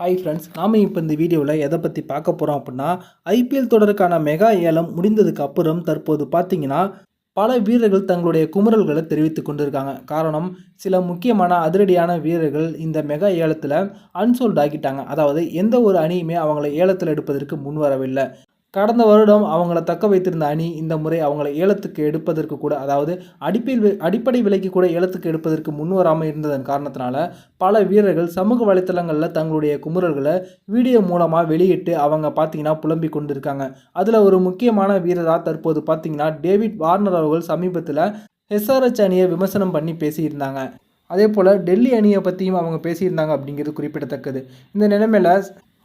Hi friends நாம் இப்போ இந்த வீடியோவில் எதை பற்றி பார்க்க போகிறோம் அப்படின்னா ஐபிஎல் தொடருக்கான மெகா ஏலம் முடிந்ததுக்கு அப்புறம் தற்போது பார்த்தீங்கன்னா பல வீரர்கள் தங்களுடைய குமுறல்களை தெரிவித்து கொண்டிருக்காங்க. காரணம் சில முக்கியமான அதிரடியான வீரர்கள் இந்த மெகா ஏலத்தில் அன்சோல்ட் ஆகிட்டாங்க. அதாவது எந்த ஒரு அணியுமே அவங்களை ஏலத்தில் எடுப்பதற்கு முன் வரவில்லை கடந்த வருடம் அவங்கள தக்க வைத்திருந்த அணி இந்த முறை அவங்கள ஏலத்துக்கு எடுப்பதற்கு கூட அதாவது அடிப்பில் அடிப்படை விலைக்கு கூட ஏலத்துக்கு எடுப்பதற்கு முன்வராமல் இருந்ததன் காரணத்தினால பல வீரர்கள் சமூக வலைத்தளங்களில் தங்களுடைய குமுறல்களை வீடியோ மூலமாக வெளியிட்டு அவங்க பார்த்தீங்கன்னா புலம்பிக் கொண்டிருக்காங்க. அதில் ஒரு முக்கியமான வீரராக தற்போது பார்த்தீங்கன்னா டேவிட் வார்னர் அவர்கள் சமீபத்தில் எஸ்ஆர்எச் அணியை விமர்சனம் பண்ணி பேசியிருந்தாங்க. அதே போல் டெல்லி அணியை பற்றியும் அவங்க பேசியிருந்தாங்க அப்படிங்கிறது குறிப்பிடத்தக்கது. இந்த நிலைமையில்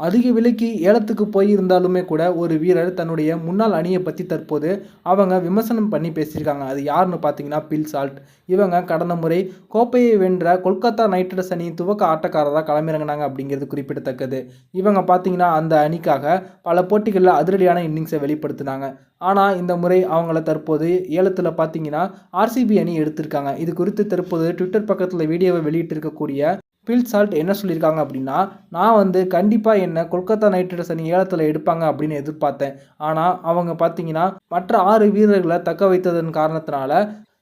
அதிக விலைக்கு ஏலத்துக்கு போயிருந்தாலுமே கூட ஒரு வீரர் தன்னுடைய முன்னாள் அணியை பற்றி தற்போது அவங்க விமர்சனம் பண்ணி பேசியிருக்காங்க. அது யாருன்னு பார்த்தீங்கன்னா பில் சால்ட். இவங்க கடந்த முறை கோப்பையை வென்ற கொல்கத்தா நைட் ரைடர்ஸ் அணியின் துவக்க ஆட்டக்காரராக களமிறங்கினாங்க அப்படிங்கிறது குறிப்பிடத்தக்கது. இவங்க பார்த்தீங்கன்னா அந்த அணிக்காக பல போட்டிகளில் அதிரடியான இன்னிங்ஸை வெளிப்படுத்தினாங்க. ஆனால் இந்த முறை அவங்கள தற்போது ஏலத்தில் பார்த்தீங்கன்னா ஆர்சிபி அணி எடுத்திருக்காங்க. இது குறித்து தற்போது ட்விட்டர் பக்கத்தில் வீடியோவை வெளியிட்டிருக்கக்கூடிய பில் சால்ட் என்ன சொல்லியிருக்காங்க அப்படின்னா நான் வந்து கண்டிப்பாக என்ன கொல்கத்தா நைட் ரைடர்ஸ் அணி ஏலத்தில் எடுப்பாங்க அப்படின்னு எதிர்பார்த்தேன். ஆனால் அவங்க பார்த்தீங்கன்னா மற்ற ஆறு வீரர்களை தக்க வைத்ததன் காரணத்தினால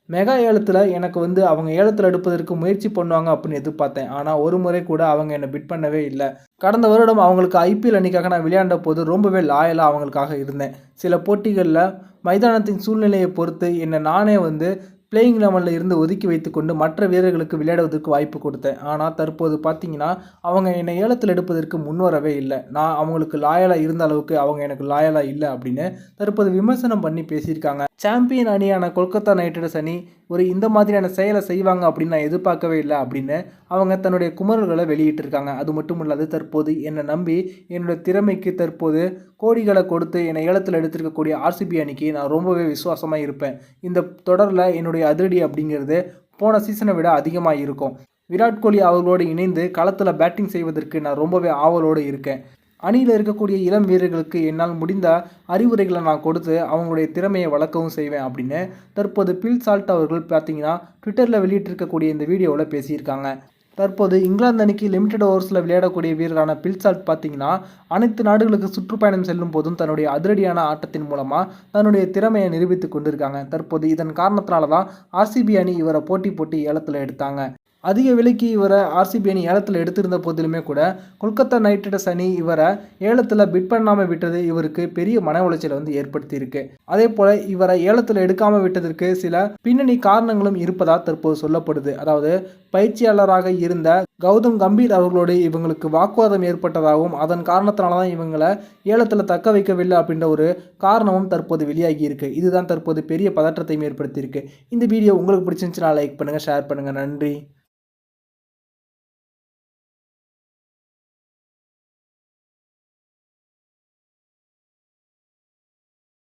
மெகா ஏலத்தில் எனக்கு வந்து அவங்க ஏலத்தில் எடுப்பதற்கு முயற்சி பண்ணுவாங்க அப்படின்னு எதிர்பார்த்தேன். ஆனால் ஒரு முறை கூட அவங்க என்னை பிட் பண்ணவே இல்லை. கடந்த வருடம் அவங்களுக்கு ஐபிஎல் அணிக்காக நான் விளையாண்ட போது ரொம்பவே லாயலாக அவங்களுக்காக இருந்தேன். சில போட்டிகளில் மைதானத்தின் சூழ்நிலையை பொறுத்து என்னை நானே வந்து பிளேயிங் லெவனில் இருந்து ஒதுக்கி வைத்துக்கொண்டு மற்ற வீரர்களுக்கு விளையாடுவதற்கு வாய்ப்பு கொடுத்தேன். ஆனால் தற்போது பார்த்தீங்கன்னா அவங்க என்னை ஏலத்தில் எடுப்பதற்கு முன்வரவே இல்லை. நான் அவங்களுக்கு லாயலாக இருந்த அளவுக்கு அவங்க எனக்கு லாயலாக இல்லை அப்படின்னு தற்போது விமர்சனம் பண்ணி பேசியிருக்காங்க. சாம்பியன் அணியான கொல்கத்தா நைட் ரைடர்ஸ் அணி ஒரு இந்த மாதிரியான செயலை செய்வாங்க அப்படின்னு நான் எதிர்பார்க்கவே இல்லை அப்படின்னு அவங்க தன்னுடைய குமரல்களை வெளியிட்டிருக்காங்க. அது மட்டும் இல்லாது தற்போது என்னை நம்பி என்னுடைய திறமைக்கு தற்போது கோடிகளை கொடுத்து என்னை ஏலத்தில் எடுத்திருக்கக்கூடிய ஆர்சிபி அணிக்கு நான் ரொம்பவே விசுவாசமாக இருப்பேன். இந்த தொடரில் என்னுடைய அதிரடி அப்படிங்கிறது போன சீசனை விட அதிகமாக இருக்கும். விராட் கோலி அவர்களோடு இணைந்து களத்தில் பேட்டிங் செய்வதற்கு நான் ரொம்பவே ஆவலோடு இருக்கேன். அணியில் இருக்கக்கூடிய இளம் வீரர்களுக்கு என்னால் முடிந்த அறிவுரைகளை நான் கொடுத்து அவங்களுடைய திறமையை வளர்க்கவும் செய்வேன் அப்படின்னு தற்போது பில் சால்ட் அவர்கள் பார்த்தீங்கன்னா ட்விட்டரில் வெளியிட்டிருக்கக்கூடிய இந்த வீடியோவில் பேசியிருக்காங்க. தற்போது இங்கிலாந்து அணிக்கு லிமிடெட் ஓவர்ஸில் விளையாடக்கூடிய வீரரான பில்சால்ட் பார்த்தீங்கன்னா அனைத்து நாடுகளுக்கு சுற்றுப்பயணம் செல்லும் போதும் தன்னுடைய அதிரடியான ஆட்டத்தின் மூலமாக தன்னுடைய திறமையை நிரூபித்து கொண்டிருக்காங்க. தற்போது இதன் காரணத்தினால தான் ஆர்சிபி அணி இவரை போட்டி போட்டி ஏலத்தில் எடுத்தாங்க. அதிக விலைக்கு இவரை ஆர்சிபி அணி ஏலத்தில் எடுத்திருந்த போதிலுமே கூட கொல்கத்தா நைட் ரைடர்ஸ் அணி இவரை ஏலத்தில் பிட் பண்ணாமல் விட்டது இவருக்கு பெரிய மன உளைச்சலை வந்து ஏற்படுத்தியிருக்கு. அதே போல் இவரை ஏலத்தில் எடுக்காமல் விட்டதற்கு சில பின்னணி காரணங்களும் இருப்பதாக தற்போது சொல்லப்படுது. அதாவது பயிற்சியாளராக இருந்த கௌதம் கம்பீர் அவர்களோடு இவங்களுக்கு வாக்குவாதம் ஏற்பட்டதாகவும் அதன் காரணத்தினால தான் இவங்களை ஏலத்தில் தக்க வைக்கவில்லை அப்படின்ற ஒரு காரணமும் தற்போது வெளியாகி இருக்கு. இதுதான் தற்போது பெரிய பதற்றத்தையும் ஏற்படுத்தியிருக்கு இந்த வீடியோ உங்களுக்கு பிடிச்சிருந்துச்சுன்னா லைக் பண்ணுங்கள் ஷேர் பண்ணுங்கள் நன்றி.